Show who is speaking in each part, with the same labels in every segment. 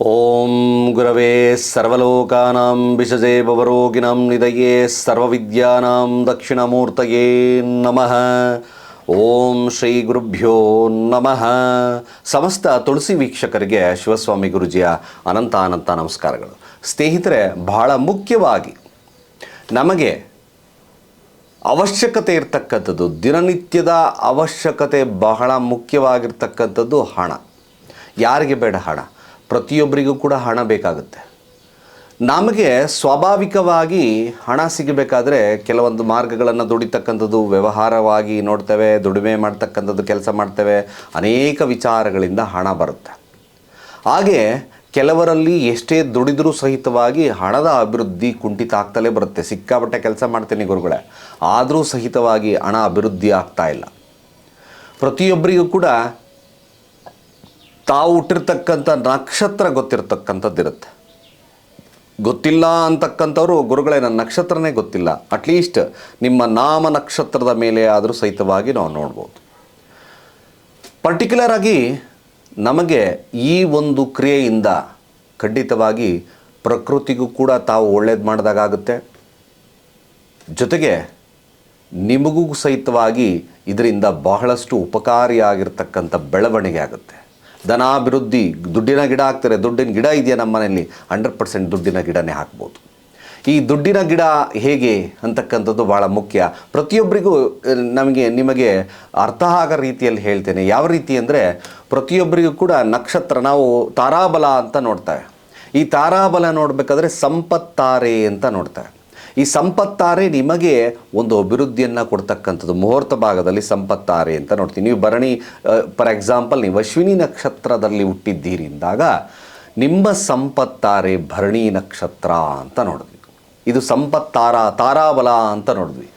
Speaker 1: ಓಂ ಗುರವೇ ಸರ್ವಲೋಕಾನಾಂ ವಿಷಜೇ ಭವರೋಗಿಣಂ ನಿಧಯೇ ಸರ್ವವಿದ್ಯಾನಾಂ ದಕ್ಷಿಣಮೂರ್ತಯೇ ನಮಃ ಓಂ ಶ್ರೀ ಗುರುಭ್ಯೋ ನಮಃ ಸಮಸ್ತ ತುಳಸಿ ವೀಕ್ಷಕರಿಗೆ ಶಿವಸ್ವಾಮಿ ಗುರುಜಿಯ ಅನಂತ ಅನಂತ ನಮಸ್ಕಾರಗಳು. ಸ್ನೇಹಿತರೆ, ಬಹಳ ಮುಖ್ಯವಾಗಿ ನಮಗೆ ಅವಶ್ಯಕತೆ ಇರತಕ್ಕಂಥದ್ದು, ದಿನನಿತ್ಯದ ಅವಶ್ಯಕತೆ ಬಹಳ ಮುಖ್ಯವಾಗಿರ್ತಕ್ಕಂಥದ್ದು ಹಣ. ಯಾರಿಗೆ ಬೇಡ ಹಣ? ಪ್ರತಿಯೊಬ್ಬರಿಗೂ ಕೂಡ ಹಣ ಬೇಕಾಗುತ್ತೆ. ನಮಗೆ ಸ್ವಾಭಾವಿಕವಾಗಿ ಹಣ ಸಿಗಬೇಕಾದ್ರೆ ಕೆಲವೊಂದು ಮಾರ್ಗಗಳನ್ನು ದುಡಿತಕ್ಕಂಥದ್ದು, ವ್ಯವಹಾರವಾಗಿ ನೋಡ್ತೇವೆ, ದುಡಿಮೆ ಮಾಡ್ತಕ್ಕಂಥದ್ದು, ಕೆಲಸ ಮಾಡ್ತೇವೆ, ಅನೇಕ ವಿಚಾರಗಳಿಂದ ಹಣ ಬರುತ್ತೆ. ಹಾಗೆ ಕೆಲವರಲ್ಲಿ ಎಷ್ಟೇ ದುಡಿದರೂ ಸಹಿತವಾಗಿ ಹಣದ ಅಭಿವೃದ್ಧಿ ಕುಂಠಿತ ಆಗ್ತಲೇ ಬರುತ್ತೆ. ಸಿಕ್ಕಾಪಟ್ಟೆ ಕೆಲಸ ಮಾಡ್ತೀನಿ ಗುರುಗಳೇ, ಆದರೂ ಸಹಿತವಾಗಿ ಹಣ ಅಭಿವೃದ್ಧಿ ಆಗ್ತಾ ಇಲ್ಲ. ಪ್ರತಿಯೊಬ್ಬರಿಗೂ ಕೂಡ ತಾವು ಹುಟ್ಟಿರ್ತಕ್ಕಂಥ ನಕ್ಷತ್ರ ಗೊತ್ತಿರ್ತಕ್ಕಂಥದ್ದಿರುತ್ತೆ. ಗೊತ್ತಿಲ್ಲ ಅಂತಕ್ಕಂಥವ್ರು ಗುರುಗಳೇ, ನನ್ನ ನಕ್ಷತ್ರನೇ ಗೊತ್ತಿಲ್ಲ. ಅಟ್ಲೀಸ್ಟ್ ನಿಮ್ಮ ನಾಮ ನಕ್ಷತ್ರದ ಮೇಲೆ ಆದರೂ ಸಹಿತವಾಗಿ ನಾವು ನೋಡ್ಬೋದು. ಪರ್ಟಿಕ್ಯುಲರ್ ಆಗಿ ನಮಗೆ ಈ ಒಂದು ಕ್ರಿಯೆಯಿಂದ ಖಂಡಿತವಾಗಿ ಪ್ರಕೃತಿಗೂ ಕೂಡ ತಾವು ಒಳ್ಳೇದು ಮಾಡಿದಾಗುತ್ತೆ ಜೊತೆಗೆ ನಿಮಗೂ ಸಹಿತವಾಗಿ ಇದರಿಂದ ಬಹಳಷ್ಟು ಉಪಕಾರಿಯಾಗಿರ್ತಕ್ಕಂಥ ಬೆಳವಣಿಗೆ ಆಗುತ್ತೆ. ಧನಾಭಿವೃದ್ಧಿ, ದುಡ್ಡಿನ ಗಿಡ ಹಾಕ್ತಾರೆ, ದುಡ್ಡಿನ ಗಿಡ ಇದೆಯಾ ನಮ್ಮ ಮನೆಯಲ್ಲಿ? ಹಂಡ್ರೆಡ್ ಪರ್ಸೆಂಟ್ ದುಡ್ಡಿನ ಗಿಡನೇ ಹಾಕ್ಬೋದು. ಈ ದುಡ್ಡಿನ ಗಿಡ ಹೇಗೆ ಅಂತಕ್ಕಂಥದ್ದು ಭಾಳ ಮುಖ್ಯ. ಪ್ರತಿಯೊಬ್ಬರಿಗೂ ನಮಗೆ, ನಿಮಗೆ ಅರ್ಥ ಆಗೋ ರೀತಿಯಲ್ಲಿ ಹೇಳ್ತೇನೆ. ಯಾವ ರೀತಿ ಅಂದರೆ ಪ್ರತಿಯೊಬ್ಬರಿಗೂ ಕೂಡ ನಕ್ಷತ್ರ, ನಾವು ತಾರಾಬಲ ಅಂತ ನೋಡ್ತೇವೆ. ಈ ತಾರಾಬಲ ನೋಡಬೇಕಾದ್ರೆ ಸಂಪತ್ತಾರೆ ಅಂತ ನೋಡ್ತೇವೆ. ಈ ಸಂಪತ್ತಾರೆ ನಿಮಗೆ ಒಂದು ಅಭಿವೃದ್ಧಿಯನ್ನು ಕೊಡ್ತಕ್ಕಂಥದ್ದು. ಮುಹೂರ್ತ ಭಾಗದಲ್ಲಿ ಸಂಪತ್ತಾರೆ ಅಂತ ನೋಡ್ತೀವಿ ನೀವು ಭರಣಿ ಫಾರ್ ಎಕ್ಸಾಂಪಲ್ ನೀವು ಅಶ್ವಿನಿ ನಕ್ಷತ್ರದಲ್ಲಿ ಹುಟ್ಟಿದ್ದೀರಿ ಅಂದಾಗ ನಿಮ್ಮ ಸಂಪತ್ತಾರೆ ಭರಣಿ ನಕ್ಷತ್ರ ಅಂತ ನೋಡಿದ್ವಿ. ಇದು ಸಂಪತ್ತಾರ ತಾರಾಬಲ ಅಂತ ನೋಡಿದ್ವಿ.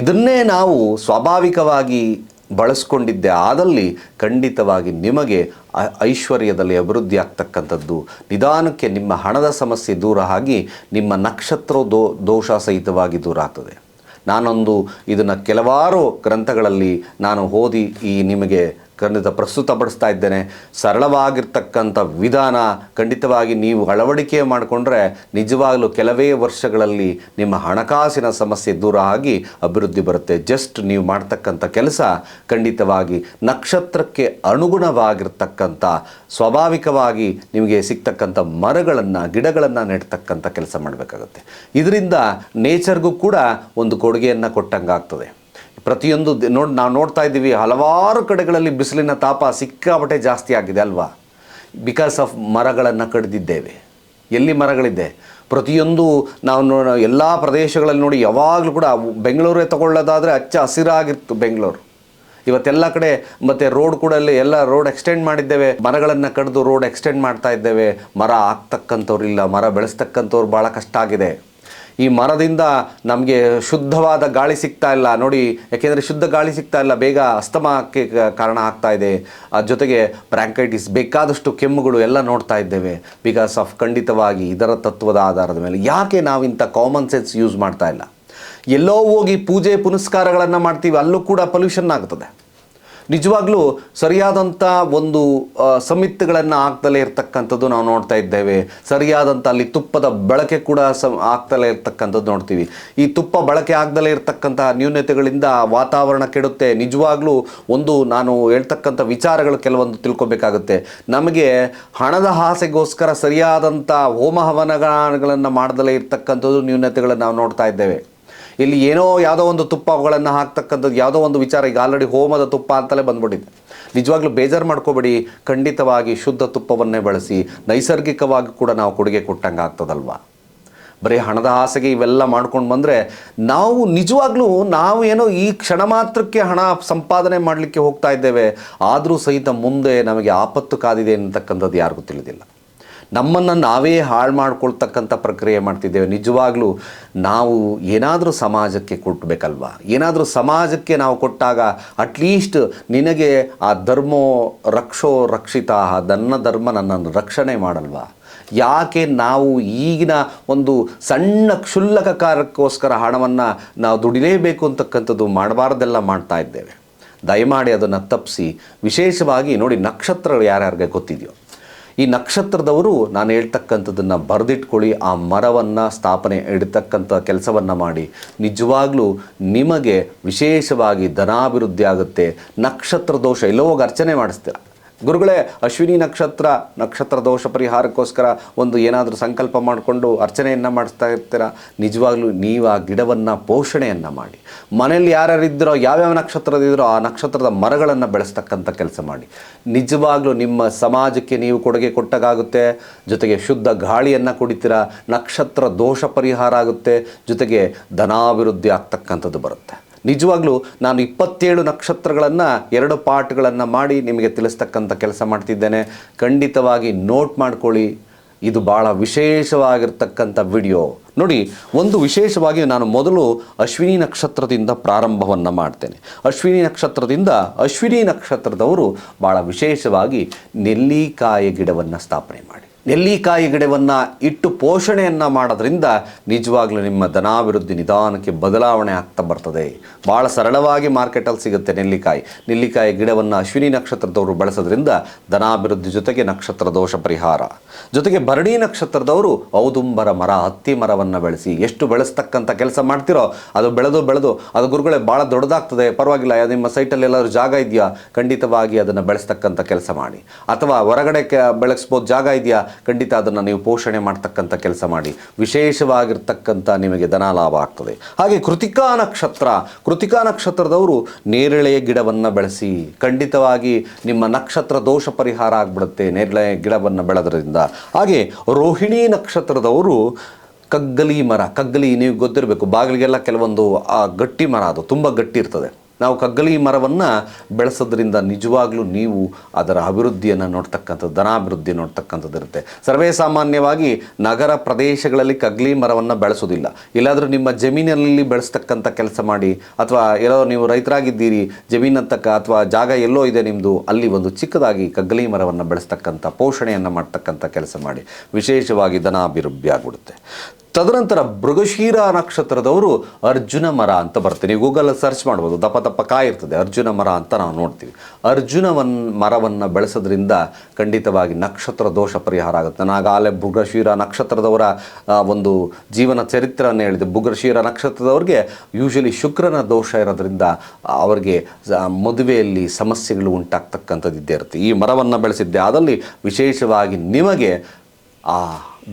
Speaker 1: ಇದನ್ನೇ ನಾವು ಸ್ವಾಭಾವಿಕವಾಗಿ ಬಳಸ್ಕೊಂಡಿದ್ದೆ. ಆದಲ್ಲಿ ಖಂಡಿತವಾಗಿ ನಿಮಗೆ ಐಶ್ವರ್ಯದಲ್ಲಿ ಅಭಿವೃದ್ಧಿ ಆಗ್ತಕ್ಕಂಥದ್ದು. ನಿಧಾನಕ್ಕೆ ನಿಮ್ಮ ಹಣದ ಸಮಸ್ಯೆ ದೂರ ಆಗಿ ನಿಮ್ಮ ನಕ್ಷತ್ರ ದೋ, ದೋಷ ಸಹಿತವಾಗಿ ದೂರ ಆಗ್ತದೆ. ನಾನೊಂದು ಇದನ್ನು ಕೆಲವಾರು ಗ್ರಂಥಗಳಲ್ಲಿ ನಾನು ಓದಿ ಈ ನಿಮಗೆ ಖಂಡಿತ ಪ್ರಸ್ತುತಪಡಿಸ್ತಾ ಇದ್ದೇನೆ. ಸರಳವಾಗಿರ್ತಕ್ಕಂಥ ವಿಧಾನ ಖಂಡಿತವಾಗಿ ನೀವು ಅಳವಡಿಕೆ ಮಾಡಿಕೊಂಡ್ರೆ ನಿಜವಾಗಲೂ ಕೆಲವೇ ವರ್ಷಗಳಲ್ಲಿ ನಿಮ್ಮ ಹಣಕಾಸಿನ ಸಮಸ್ಯೆ ದೂರ ಆಗಿ ಅಭಿವೃದ್ಧಿ ಬರುತ್ತೆ. ಜಸ್ಟ್ ನೀವು ಮಾಡ್ತಕ್ಕಂಥ ಕೆಲಸ ಖಂಡಿತವಾಗಿ ನಕ್ಷತ್ರಕ್ಕೆ ಅನುಗುಣವಾಗಿರ್ತಕ್ಕಂಥ, ಸ್ವಾಭಾವಿಕವಾಗಿ ನಿಮಗೆ ಸಿಗ್ತಕ್ಕಂಥ ಮರಗಳನ್ನು, ಗಿಡಗಳನ್ನು ನೆಡ್ತಕ್ಕಂಥ ಕೆಲಸ ಮಾಡಬೇಕಾಗುತ್ತೆ. ಇದರಿಂದ ನೇಚರ್ಗೂ ಕೂಡ ಒಂದು ಕೊಡುಗೆಯನ್ನು ಕೊಟ್ಟಂಗಾಗ್ತದೆ. ಪ್ರತಿಯೊಂದು ನೋಡಿ ನಾವು ನೋಡ್ತಾ ಇದ್ದೀವಿ, ಹಲವಾರು ಕಡೆಗಳಲ್ಲಿ ಬಿಸಿಲಿನ ತಾಪ ಸಿಕ್ಕಾಪಟ್ಟೆ ಜಾಸ್ತಿ ಆಗಿದೆ ಅಲ್ವಾ? ಬಿಕಾಸ್ ಆಫ್ ಮರಗಳನ್ನು ಕಡಿದಿದ್ದೇವೆ. ಎಲ್ಲಿ ಮರಗಳಿದೆ? ಪ್ರತಿಯೊಂದು ನಾವು ನೋ ಎಲ್ಲ ಪ್ರದೇಶಗಳಲ್ಲಿ ನೋಡಿ, ಯಾವಾಗಲೂ ಕೂಡ ಬೆಂಗಳೂರೇ ತಗೊಳ್ಳೋದಾದರೆ ಹಚ್ಚ ಹಸಿರಾಗಿತ್ತು ಬೆಂಗಳೂರು. ಇವತ್ತೆಲ್ಲ ಕಡೆ ಮತ್ತು ರೋಡ್ ಕೂಡ ಅಲ್ಲಿ ಎಲ್ಲ ರೋಡ್ ಎಕ್ಸ್ಟೆಂಡ್ ಮಾಡಿದ್ದೇವೆ. ಮರಗಳನ್ನು ಕಡಿದು ರೋಡ್ ಎಕ್ಸ್ಟೆಂಡ್ ಮಾಡ್ತಾ ಇದ್ದೇವೆ. ಮರ ಹಾಕ್ತಕ್ಕಂಥವ್ರು ಇಲ್ಲ ಮರ ಬೆಳೆಸ್ತಕ್ಕಂಥವ್ರು ಭಾಳ ಕಷ್ಟ ಆಗಿದೆ. ಈ ಮರದಿಂದ ನಮಗೆ ಶುದ್ಧವಾದ ಗಾಳಿ ಸಿಗ್ತಾ ಇಲ್ಲ. ನೋಡಿ, ಯಾಕೆಂದರೆ ಶುದ್ಧ ಗಾಳಿ ಸಿಗ್ತಾ ಇಲ್ಲ. ಬೇಗ ಅಸ್ತಮಕ್ಕೆ ಕಾರಣ ಆಗ್ತಾ ಇದೆ. ಜೊತೆಗೆ ಬ್ರ್ಯಾಂಕೈಟಿಸ್ ಬೇಕಾದಷ್ಟು ಕೆಮ್ಮುಗಳು ಎಲ್ಲ ನೋಡ್ತಾ ಇದ್ದೇವೆ. ಬಿಕಾಸ್ ಆಫ್ ಖಂಡಿತವಾಗಿ ಇದರ ತತ್ವದ ಆಧಾರದ ಮೇಲೆ. ಯಾಕೆ ನಾವು ಇಂಥ ಕಾಮನ್ ಸೆನ್ಸ್ ಯೂಸ್ ಮಾಡ್ತಾ ಇಲ್ಲ? ಎಲ್ಲೋ ಹೋಗಿ ಪೂಜೆ ಪುನಸ್ಕಾರಗಳನ್ನು ಮಾಡ್ತೀವಿ, ಅಲ್ಲೂ ಕೂಡ ಪೊಲ್ಯೂಷನ್ ಆಗ್ತದೆ. ನಿಜವಾಗ್ಲೂ ಸರಿಯಾದಂಥ ಒಂದು ಸಮಿತಿಗಳನ್ನು ಆಗ್ತಲೇ ಇರ್ತಕ್ಕಂಥದ್ದು ನಾವು ನೋಡ್ತಾ ಇದ್ದೇವೆ. ಸರಿಯಾದಂಥ ಅಲ್ಲಿ ತುಪ್ಪದ ಬಳಕೆ ಕೂಡ ಸಮ್, ಆಗ್ತಲೇ ಇರ್ತಕ್ಕಂಥದ್ದು ನೋಡ್ತೀವಿ. ಈ ತುಪ್ಪ ಬಳಕೆ ಆಗ್ದಲೇ ಇರ್ತಕ್ಕಂತಹ ನ್ಯೂನತೆಗಳಿಂದ ವಾತಾವರಣ ಕೆಡುತ್ತೆ. ನಿಜವಾಗ್ಲೂ ಒಂದು ನಾನು ಹೇಳ್ತಕ್ಕಂಥ ವಿಚಾರಗಳು ಕೆಲವೊಂದು ತಿಳ್ಕೊಬೇಕಾಗುತ್ತೆ. ನಮಗೆ ಹಣದ ಆಸೆಗೋಸ್ಕರ ಸರಿಯಾದಂಥ ಹೋಮ ಹವನಗಳನ್ನು ಮಾಡದಲೇ ಇರ್ತಕ್ಕಂಥದ್ದು ನ್ಯೂನತೆಗಳನ್ನು ನಾವು ನೋಡ್ತಾ ಇದ್ದೇವೆ. ಇಲ್ಲಿ ಏನೋ ಯಾವುದೋ ಒಂದು ತುಪ್ಪಗಳನ್ನು ಹಾಕ್ತಕ್ಕಂಥದ್ದು ಯಾವುದೋ ಒಂದು ವಿಚಾರ, ಈಗ ಆಲ್ರೆಡಿ ಹೋಮದ ತುಪ್ಪ ಅಂತಲೇ ಬಂದ್ಬಿಟ್ಟಿದೆ. ನಿಜವಾಗ್ಲೂ ಬೇಜಾರು ಮಾಡ್ಕೋಬೇಡಿ, ಖಂಡಿತವಾಗಿ ಶುದ್ಧ ತುಪ್ಪವನ್ನೇ ಬಳಸಿ, ನೈಸರ್ಗಿಕವಾಗಿ ಕೂಡ ನಾವು ಕೊಡುಗೆ ಕೊಟ್ಟಂಗೆ ಆಗ್ತದಲ್ವ? ಬರೀ ಹಣದ ಆಸೆಗೆ ಇವೆಲ್ಲ ಮಾಡ್ಕೊಂಡು ಬಂದರೆ ನಾವು ನಿಜವಾಗ್ಲೂ ನಾವು ಏನೋ ಈ ಕ್ಷಣ ಮಾತ್ರಕ್ಕೆ ಹಣ ಸಂಪಾದನೆ ಮಾಡಲಿಕ್ಕೆ ಹೋಗ್ತಾ ಇದ್ದೇವೆ, ಆದರೂ ಸಹಿತ ಮುಂದೆ ನಮಗೆ ಆಪತ್ತು ಕಾದಿದೆ ಅನ್ನತಕ್ಕಂಥದ್ದು ಯಾರಿಗೂ ತಿಳಿದಿಲ್ಲ. ನಮ್ಮನ್ನು ನಾವೇ ಹಾಳು ಮಾಡ್ಕೊಳ್ತಕ್ಕಂಥ ಪ್ರಕ್ರಿಯೆ ಮಾಡ್ತಿದ್ದೇವೆ. ನಿಜವಾಗ್ಲೂ ನಾವು ಏನಾದರೂ ಸಮಾಜಕ್ಕೆ ಕೊಟ್ಟಬೇಕಲ್ವಾ ಏನಾದರೂ ಸಮಾಜಕ್ಕೆ ನಾವು ಕೊಟ್ಟಾಗ ಅಟ್ಲೀಸ್ಟ್ ನಿನಗೆ ಆ ಧರ್ಮೋ ರಕ್ಷೋ ರಕ್ಷಿತ ನನ್ನ ಧರ್ಮ ನನ್ನನ್ನು ರಕ್ಷಣೆ ಮಾಡಲ್ವಾ? ಯಾಕೆ ನಾವು ಈಗಿನ ಒಂದು ಸಣ್ಣ ಕ್ಷುಲ್ಲಕ ಕಾರ್ಯಕ್ಕೋಸ್ಕರ ಹಣವನ್ನು ನಾವು ದುಡಿಲೇಬೇಕು ಅಂತಕ್ಕಂಥದ್ದು ಮಾಡಬಾರ್ದೆಲ್ಲ ಮಾಡ್ತಾ ಇದ್ದೇವೆ. ದಯಮಾಡಿ ಅದನ್ನು ತಪ್ಪಿಸಿ. ವಿಶೇಷವಾಗಿ ನೋಡಿ ನಕ್ಷತ್ರಗಳು ಯಾರ್ಯಾರಿಗೆ ಗೊತ್ತಿದೆಯೋ. ಈ ನಕ್ಷತ್ರದವರು ನಾನು ಹೇಳ್ತಕ್ಕಂಥದ್ದನ್ನು ಬರೆದಿಟ್ಕೊಳ್ಳಿ, ಆ ಮರವನ್ನು ಸ್ಥಾಪನೆ ಇಡ್ತಕ್ಕಂಥ ಕೆಲಸವನ್ನು ಮಾಡಿ. ನಿಜವಾಗ್ಲೂ ನಿಮಗೆ ವಿಶೇಷವಾಗಿ ಧನಾಭಿವೃದ್ಧಿ ಆಗುತ್ತೆ. ನಕ್ಷತ್ರ ದೋಷ ಎಲ್ಲೋ ಹೋಗಿ ಅರ್ಚನೆ ಮಾಡಿಸ್ತೀರ? ಗುರುಗಳೇ, ಅಶ್ವಿನಿ ನಕ್ಷತ್ರ ನಕ್ಷತ್ರ ದೋಷ ಪರಿಹಾರಕ್ಕೋಸ್ಕರ ಒಂದು ಏನಾದರೂ ಸಂಕಲ್ಪ ಮಾಡಿಕೊಂಡು ಅರ್ಚನೆಯನ್ನು ಮಾಡಿಸ್ತಾ ಇರ್ತೀರ? ನಿಜವಾಗ್ಲೂ ನೀವು ಆ ಗಿಡವನ್ನು ಪೋಷಣೆಯನ್ನು ಮಾಡಿ. ಮನೆಯಲ್ಲಿ ಯಾರ್ಯಾರಿದ್ದರೋ, ಯಾವ್ಯಾವ ನಕ್ಷತ್ರದಿದ್ದರೋ ಆ ನಕ್ಷತ್ರದ ಮರಗಳನ್ನು ಬೆಳೆಸ್ತಕ್ಕಂಥ ಕೆಲಸ ಮಾಡಿ. ನಿಜವಾಗ್ಲೂ ನಿಮ್ಮ ಸಮಾಜಕ್ಕೆ ನೀವು ಕೊಡುಗೆ ಕೊಟ್ಟಾಗುತ್ತೆ ಜೊತೆಗೆ ಶುದ್ಧ ಗಾಳಿಯನ್ನು ಕುಡಿತೀರ? ನಕ್ಷತ್ರ ದೋಷ ಪರಿಹಾರ ಆಗುತ್ತೆ. ಜೊತೆಗೆ ಧನಾಭಿವೃದ್ಧಿ ಆಗ್ತಕ್ಕಂಥದ್ದು ಬರುತ್ತೆ. ನಿಜವಾಗ್ಲೂ ನಾನು ಇಪ್ಪತ್ತೇಳು ನಕ್ಷತ್ರಗಳನ್ನು ಎರಡು ಪಾರ್ಟ್ಗಳನ್ನು ಮಾಡಿ ನಿಮಗೆ ತಿಳಿಸ್ತಕ್ಕಂಥ ಕೆಲಸ ಮಾಡ್ತಿದ್ದೇನೆ. ಖಂಡಿತವಾಗಿ ನೋಟ್ ಮಾಡ್ಕೊಳ್ಳಿ. ಇದು ಭಾಳ ವಿಶೇಷವಾಗಿರ್ತಕ್ಕಂಥ ವಿಡಿಯೋ. ನೋಡಿ, ಒಂದು ವಿಶೇಷವಾಗಿ ನಾನು ಮೊದಲು ಅಶ್ವಿನಿ ನಕ್ಷತ್ರದಿಂದ ಪ್ರಾರಂಭವನ್ನು ಮಾಡ್ತೇನೆ. ಅಶ್ವಿನಿ ನಕ್ಷತ್ರದಿಂದ ಅಶ್ವಿನಿ ನಕ್ಷತ್ರದವರು ಭಾಳ ವಿಶೇಷವಾಗಿ ನೆಲ್ಲಿಕಾಯಿ ಗಿಡವನ್ನು ಸ್ಥಾಪನೆ ಮಾಡಿ. ನೆಲ್ಲಿಕಾಯಿ ಗಿಡವನ್ನು ಇಟ್ಟು ಪೋಷಣೆಯನ್ನು ಮಾಡೋದ್ರಿಂದ ನಿಜವಾಗ್ಲೂ ನಿಮ್ಮ ಧನಾಭಿವೃದ್ಧಿ ನಿಧಾನಕ್ಕೆ ಬದಲಾವಣೆ ಆಗ್ತಾ ಬರ್ತದೆ. ಭಾಳ ಸರಳವಾಗಿ ಮಾರ್ಕೆಟಲ್ಲಿ ಸಿಗುತ್ತೆ ನೆಲ್ಲಿಕಾಯಿ. ನೆಲ್ಲಿಕಾಯಿ ಗಿಡವನ್ನು ಅಶ್ವಿನಿ ನಕ್ಷತ್ರದವರು ಬಳಸೋದ್ರಿಂದ ಧನಾಭಿವೃದ್ಧಿ ಜೊತೆಗೆ ನಕ್ಷತ್ರ ದೋಷ ಪರಿಹಾರ. ಜೊತೆಗೆ ಭರಣಿ ನಕ್ಷತ್ರದವರು ಔದುಂಬರ ಮರ, ಹತ್ತಿ ಮರವನ್ನು ಬೆಳೆಸಿ ಎಷ್ಟು ಬೆಳೆಸ್ತಕ್ಕಂಥ ಕೆಲಸ ಮಾಡ್ತಿರೋ ಅದು ಬೆಳೆದು ಬೆಳೆದು ಅದು ಗುರುಗಳೇ ಭಾಳ ದೊಡ್ಡದಾಗ್ತದೆ. ಪರವಾಗಿಲ್ಲ ನಿಮ್ಮ ಸೈಟಲ್ಲಿ ಎಲ್ಲರೂ ಜಾಗ ಇದೆಯಾ? ಖಂಡಿತವಾಗಿ ಅದನ್ನು ಬೆಳೆಸ್ತಕ್ಕಂಥ ಕೆಲಸ ಮಾಡಿ. ಅಥವಾ ಹೊರಗಡೆ ಕೆ ಬೆಳೆಸ್ಬೋದು ಜಾಗ ಇದೆಯಾ? ಖಂಡಿತ ಅದನ್ನು ನೀವು ಪೋಷಣೆ ಮಾಡ್ತಕ್ಕಂಥ ಕೆಲಸ ಮಾಡಿ. ವಿಶೇಷವಾಗಿರ್ತಕ್ಕಂಥ ನಿಮಗೆ ಧನ ಲಾಭ ಆಗ್ತದೆ. ಹಾಗೆ ಕೃತಿಕಾ ನಕ್ಷತ್ರ, ಕೃತಿಕಾ ನಕ್ಷತ್ರದವರು ನೇರಳೆ ಗಿಡವನ್ನು ಬೆಳೆಸಿ, ಖಂಡಿತವಾಗಿ ನಿಮ್ಮ ನಕ್ಷತ್ರ ದೋಷ ಪರಿಹಾರ ಆಗಿಬಿಡುತ್ತೆ ನೇರಳೆ ಗಿಡವನ್ನು ಬೆಳೆದ್ರಿಂದ. ಹಾಗೆ ರೋಹಿಣಿ ನಕ್ಷತ್ರದವರು ಕಗ್ಗಲಿ ಮರ, ಕಗ್ಗಲಿ ನೀವು ಗೊತ್ತಿರಬೇಕು, ಬಾಗಿಲಿಗೆಲ್ಲ ಕೆಲವೊಂದು ಆ ಗಟ್ಟಿ ಮರ ಅದು ತುಂಬ ಗಟ್ಟಿ ಇರ್ತದೆ. ನಾವು ಕಗ್ಗಲಿ ಮರವನ್ನು ಬೆಳೆಸೋದ್ರಿಂದ ನಿಜವಾಗ್ಲೂ ನೀವು ಅದರ ಅಭಿವೃದ್ಧಿಯನ್ನು ನೋಡ್ತಕ್ಕಂಥದ್ದು ಧನಾಭಿವೃದ್ಧಿ ನೋಡ್ತಕ್ಕಂಥದ್ದು ಇರುತ್ತೆ. ಸರ್ವೇ ಸಾಮಾನ್ಯವಾಗಿ ನಗರ ಪ್ರದೇಶಗಳಲ್ಲಿ ಕಗ್ಗಲಿ ಮರವನ್ನು ಬೆಳೆಸೋದಿಲ್ಲ. ಇಲ್ಲಾದರೂ ನಿಮ್ಮ ಜಮೀನಲ್ಲಿ ಬೆಳೆಸ್ತಕ್ಕಂಥ ಕೆಲಸ ಮಾಡಿ, ಅಥವಾ ಎಲ್ಲೋ ನೀವು ರೈತರಾಗಿದ್ದೀರಿ ಜಮೀನಂತಕ್ಕ ಅಥವಾ ಜಾಗ ಎಲ್ಲೋ ಇದೆ ನಿಮ್ಮದು ಅಲ್ಲಿ ಒಂದು ಚಿಕ್ಕದಾಗಿ ಕಗ್ಗಲಿ ಮರವನ್ನು ಬೆಳೆಸ್ತಕ್ಕಂಥ ಪೋಷಣೆಯನ್ನು ಮಾಡ್ತಕ್ಕಂಥ ಕೆಲಸ ಮಾಡಿ. ವಿಶೇಷವಾಗಿ ಧನಾಭಿವೃದ್ಧಿ ಆಗಿಬಿಡುತ್ತೆ ತದನಂತರ ಮೃಗಶೀರ ನಕ್ಷತ್ರದವರು ಅರ್ಜುನ ಮರ ಅಂತ ಬರ್ತೀನಿ ಗೂಗಲ್ ಸರ್ಚ್ ಮಾಡ್ಬೋದು. ದಪ್ಪ ದಪ್ಪ ಕಾಯಿರ್ತದೆ ಅರ್ಜುನ ಮರ ಅಂತ ನಾವು ನೋಡ್ತೀವಿ. ಅರ್ಜುನವನ್ ಮರವನ್ನು ಬೆಳೆಸೋದ್ರಿಂದ ಖಂಡಿತವಾಗಿ ನಕ್ಷತ್ರ ದೋಷ ಪರಿಹಾರ ಆಗುತ್ತೆ. ನಾನು ಆಗಲೇ ನಕ್ಷತ್ರದವರ ಒಂದು ಜೀವನ ಚರಿತ್ರೆಯನ್ನು ಹೇಳಿದೆ. ಮೃಗಶೀರ ನಕ್ಷತ್ರದವ್ರಿಗೆ ಯೂಶಲಿ ಶುಕ್ರನ ದೋಷ ಇರೋದ್ರಿಂದ ಅವರಿಗೆ ಮದುವೆಯಲ್ಲಿ ಸಮಸ್ಯೆಗಳು ಉಂಟಾಗ್ತಕ್ಕಂಥದ್ದು ಇದ್ದೇ ಇರುತ್ತೆ. ಈ ಮರವನ್ನು ಬೆಳೆಸಿದ್ದೆ. ಅದರಲ್ಲಿ ವಿಶೇಷವಾಗಿ ನಿಮಗೆ ಆ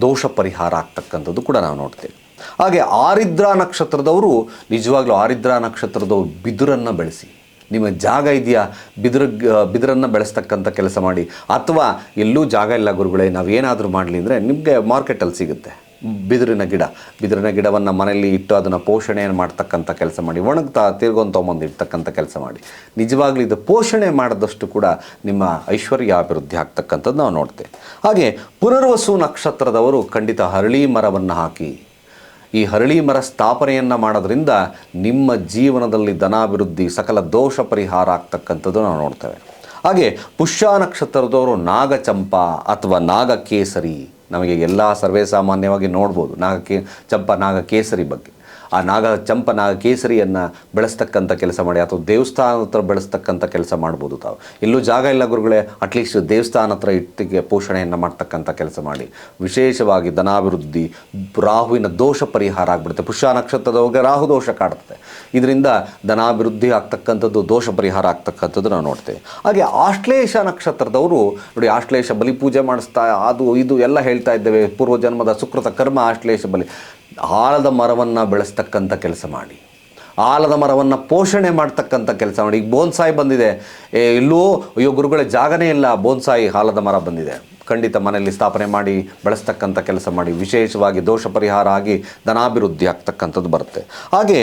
Speaker 1: ದೋಷ ಪರಿಹಾರ ಆಗ್ತಕ್ಕಂಥದ್ದು ಕೂಡ ನಾವು ನೋಡ್ತೇವೆ. ಹಾಗೆ ಆರಿದ್ರ ನಕ್ಷತ್ರದವರು, ನಿಜವಾಗ್ಲೂ ಆರಿದ್ರ ನಕ್ಷತ್ರದವರು ಬಿದಿರನ್ನು ಬೆಳೆಸಿ. ನಿಮ್ಮ ಜಾಗ ಇದೆಯಾ? ಬಿದಿರ, ಬಿದಿರನ್ನು ಬೆಳೆಸ್ತಕ್ಕಂಥ ಕೆಲಸ ಮಾಡಿ. ಅಥವಾ ಎಲ್ಲೂ ಜಾಗ ಇಲ್ಲ ಗುರುಗಳೇ, ನಾವೇನಾದರೂ ಮಾಡಲಿ ಅಂದರೆ ನಿಮಗೆ ಮಾರ್ಕೆಟಲ್ಲಿ ಸಿಗುತ್ತೆ. ಬಿದಿರಿನ ಗಿಡ. ಬಿದಿರಿನ ಗಿಡವನ್ನು ಮನೆಯಲ್ಲಿ ಇಟ್ಟು ಅದನ್ನು ಪೋಷಣೆಯನ್ನು ಮಾಡ್ತಕ್ಕಂಥ ಕೆಲಸ ಮಾಡಿ. ಒಣಗ್ತಾ ತಿರ್ಗೊಂದು ತೊಗೊಂಬಂದು ಇಡ್ತಕ್ಕಂಥ ಕೆಲಸ ಮಾಡಿ. ನಿಜವಾಗ್ಲೂ ಇದು ಪೋಷಣೆ ಮಾಡಿದಷ್ಟು ಕೂಡ ನಿಮ್ಮ ಐಶ್ವರ್ಯ ಅಭಿವೃದ್ಧಿ ಆಗ್ತಕ್ಕಂಥದ್ದು ನಾವು ನೋಡ್ತೇವೆ. ಹಾಗೆ ಪುನರ್ವಸು ನಕ್ಷತ್ರದವರು ಖಂಡಿತ ಹರಳಿ ಮರವನ್ನು ಹಾಕಿ, ಈ ಹರಳಿ ಮರ ಸ್ಥಾಪನೆಯನ್ನು ಮಾಡೋದ್ರಿಂದ ನಿಮ್ಮ ಜೀವನದಲ್ಲಿ ಧನಾಭಿವೃದ್ಧಿ, ಸಕಲ ದೋಷ ಪರಿಹಾರ ಆಗ್ತಕ್ಕಂಥದ್ದು ನಾವು ನೋಡ್ತೇವೆ. ಹಾಗೆ ಪುಷ್ಯ ನಕ್ಷತ್ರದವರು ನಾಗಚಂಪ ಅಥವಾ ನಾಗಕೇಸರಿ ನಮಗೆ ಎಲ್ಲ ಸರ್ವೇ ಸಾಮಾನ್ಯವಾಗಿ ನೋಡ್ಬೋದು ನಾಗಕೇ ಚಂಪ ನಾಗಕೇಸರಿ ಬಗ್ಗೆ. ಆ ನಾಗ ಚಂಪ ನಾಗ ಕೇಸರಿಯನ್ನು ಬೆಳೆಸ್ತಕ್ಕಂಥ ಕೆಲಸ ಮಾಡಿ ಅಥವಾ ದೇವಸ್ಥಾನ ಹತ್ರ ಬೆಳೆಸ್ತಕ್ಕಂಥ ಕೆಲಸ ಮಾಡ್ಬೋದು ತಾವು. ಇಲ್ಲೂ ಜಾಗ ಇಲ್ಲ ಗುರುಗಳೇ ಅಟ್ಲೀಸ್ಟ್ ದೇವಸ್ಥಾನ ಹತ್ರ ಇಟ್ಟಿಗೆ ಪೋಷಣೆಯನ್ನು ಮಾಡ್ತಕ್ಕಂಥ ಕೆಲಸ ಮಾಡಿ. ವಿಶೇಷವಾಗಿ ಧನಾಭಿವೃದ್ಧಿ, ರಾಹುವಿನ ದೋಷ ಪರಿಹಾರ ಆಗ್ಬಿಡುತ್ತೆ. ಪುಷ್ಯ ನಕ್ಷತ್ರದವ್ರಿಗೆ ರಾಹು ದೋಷ ಕಾಡ್ತದೆ. ಇದರಿಂದ ಧನಾಭಿವೃದ್ಧಿ ಆಗ್ತಕ್ಕಂಥದ್ದು, ದೋಷ ಪರಿಹಾರ ಆಗ್ತಕ್ಕಂಥದ್ದು ನಾವು ನೋಡ್ತೇವೆ. ಹಾಗೆ ಆಶ್ಲೇಷ ನಕ್ಷತ್ರದವರು, ನೋಡಿ ಆಶ್ಲೇಷ ಬಲಿ ಪೂಜೆ ಮಾಡಿಸ್ತಾ, ಅದು, ಇದು ಎಲ್ಲ ಹೇಳ್ತಾ ಇದ್ದೇವೆ. ಪೂರ್ವ ಜನ್ಮದ ಸುಕೃತ ಕರ್ಮ ಆಶ್ಲೇಷ ಬಲಿ. ಆಲದ ಮರವನ್ನು ಬೆಳೆಸ್ತಕ್ಕಂಥ ಕೆಲಸ ಮಾಡಿ. ಆಲದ ಮರವನ್ನು ಪೋಷಣೆ ಮಾಡ್ತಕ್ಕಂಥ ಕೆಲಸ ಮಾಡಿ. ಈಗ ಬೋನ್ಸಾಯಿ ಬಂದಿದೆ. ಏ ಎಲ್ಲೋ ಅಯ್ಯೋ ಗುರುಗಳೇ, ಜಾಗನೇ ಇಲ್ಲ. ಬೋನ್ಸಾಯಿ ಆಲದ ಮರ ಬಂದಿದೆ. ಖಂಡಿತ ಮನೆಯಲ್ಲಿ ಸ್ಥಾಪನೆ ಮಾಡಿ, ಬೆಳೆಸ್ತಕ್ಕಂಥ ಕೆಲಸ ಮಾಡಿ, ವಿಶೇಷವಾಗಿ ದೋಷ ಪರಿಹಾರ ಆಗಿ ಧನಾಭಿವೃದ್ಧಿ ಆಗ್ತಕ್ಕಂಥದ್ದು ಬರುತ್ತೆ. ಹಾಗೆ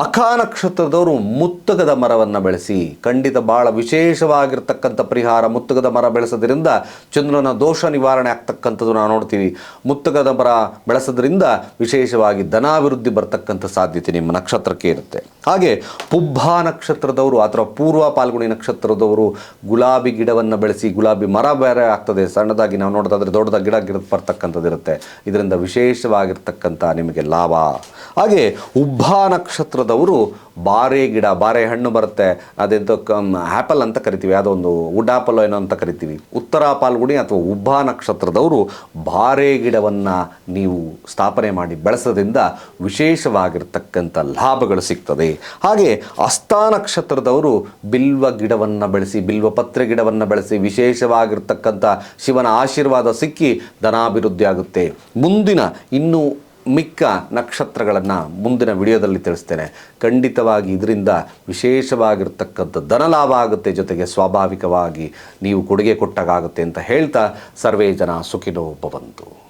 Speaker 1: ಮಖ ನಕ್ಷತ್ರದವರು ಮುತ್ತಗದ ಮರವನ್ನು ಬೆಳೆಸಿ, ಖಂಡಿತ ಭಾಳ ವಿಶೇಷವಾಗಿರ್ತಕ್ಕಂಥ ಪರಿಹಾರ ಮುತ್ತಗದ ಮರ ಬೆಳೆಸೋದ್ರಿಂದ ಚಂದ್ರನ ದೋಷ ನಿವಾರಣೆ ಆಗ್ತಕ್ಕಂಥದ್ದು ನಾವು ನೋಡ್ತೀವಿ. ಮುತ್ತಗದ ಮರ ಬೆಳೆಸೋದ್ರಿಂದ ವಿಶೇಷವಾಗಿ ಧನಾಭಿವೃದ್ಧಿ ಬರ್ತಕ್ಕಂಥ ಸಾಧ್ಯತೆ ನಿಮ್ಮ ನಕ್ಷತ್ರಕ್ಕೆ ಇರುತ್ತೆ. ಹಾಗೆ ಪುಬ್ಬ ನಕ್ಷತ್ರದವರು ಅಥವಾ ಪೂರ್ವ ಪಾಲ್ಗುಣಿ ನಕ್ಷತ್ರದವರು ಗುಲಾಬಿ ಗಿಡವನ್ನು ಬೆಳೆಸಿ, ಗುಲಾಬಿ ಮರ ಬೇರೆ ಆಗ್ತದೆ, ಸಣ್ಣದಾಗಿ ನಾವು ನೋಡೋದಾದರೆ ದೊಡ್ಡದಾಗಿ ಗಿಡ ಗಿಡ ಬರ್ತಕ್ಕಂಥದ್ದು ಇರುತ್ತೆ ಇದರಿಂದ ವಿಶೇಷವಾಗಿರ್ತಕ್ಕಂಥ ನಿಮಗೆ ಲಾಭ. ಹಾಗೆ ಉಬ್ಬಾ ನಕ್ಷತ್ರದವರು ಬಾರೆ ಗಿಡ, ಬಾರೆ ಹಣ್ಣು ಬರುತ್ತೆ. ಅದೆಂತ ಕಮ್ ಆ್ಯಪಲ್ ಅಂತ ಕರಿತೀವಿ. ಅದೊಂದು ಆಪಲ್ ಏನೋ ಅಂತ ಕರಿತೀವಿ. ಉತ್ತರ ಪಾಲ್ಗುಣಿ ಅಥವಾ ಉಬ್ಬಾ ನಕ್ಷತ್ರದವರು ಬಾರೆ ಗಿಡವನ್ನು ನೀವು ಸ್ಥಾಪನೆ ಮಾಡಿ ಬೆಳೆಸೋದ್ರಿಂದ ವಿಶೇಷವಾಗಿರ್ತಕ್ಕಂಥ ಲಾಭಗಳು ಸಿಗ್ತದೆ. ಹಾಗೆ ಹಸ್ತ ನಕ್ಷತ್ರದವರು ಬಿಲ್ವ ಗಿಡವನ್ನು ಬೆಳೆಸಿ, ಬಿಲ್ವ ಪತ್ರೆ ಗಿಡವನ್ನು ಬೆಳೆಸಿ ವಿಶೇಷವಾಗಿರ್ತಕ್ಕಂಥ ಶಿವನ ಆಶೀರ್ವಾದ ಸಿಕ್ಕಿ ಧನಾಭಿವೃದ್ಧಿ ಆಗುತ್ತೆ ಮುಂದಿನ ಇನ್ನು ಮಿಕ್ಕ ನಕ್ಷತ್ರಗಳನ್ನು ಮುಂದಿನ ವಿಡಿಯೋದಲ್ಲಿ ತಿಳಿಸ್ತೇನೆ. ಖಂಡಿತವಾಗಿ ಇದರಿಂದ ವಿಶೇಷವಾಗಿರ್ತಕ್ಕಂಥ ಧನಲಾಭ ಆಗುತ್ತೆ. ಜೊತೆಗೆ ಸ್ವಾಭಾವಿಕವಾಗಿ ನೀವು ಕೊಡುಗೆ ಕೊಟ್ಟಾಗುತ್ತೆ ಅಂತ ಹೇಳ್ತಾ ಸರ್ವೇ ಜನ ಸುಖಿನೋ ಭವಂತು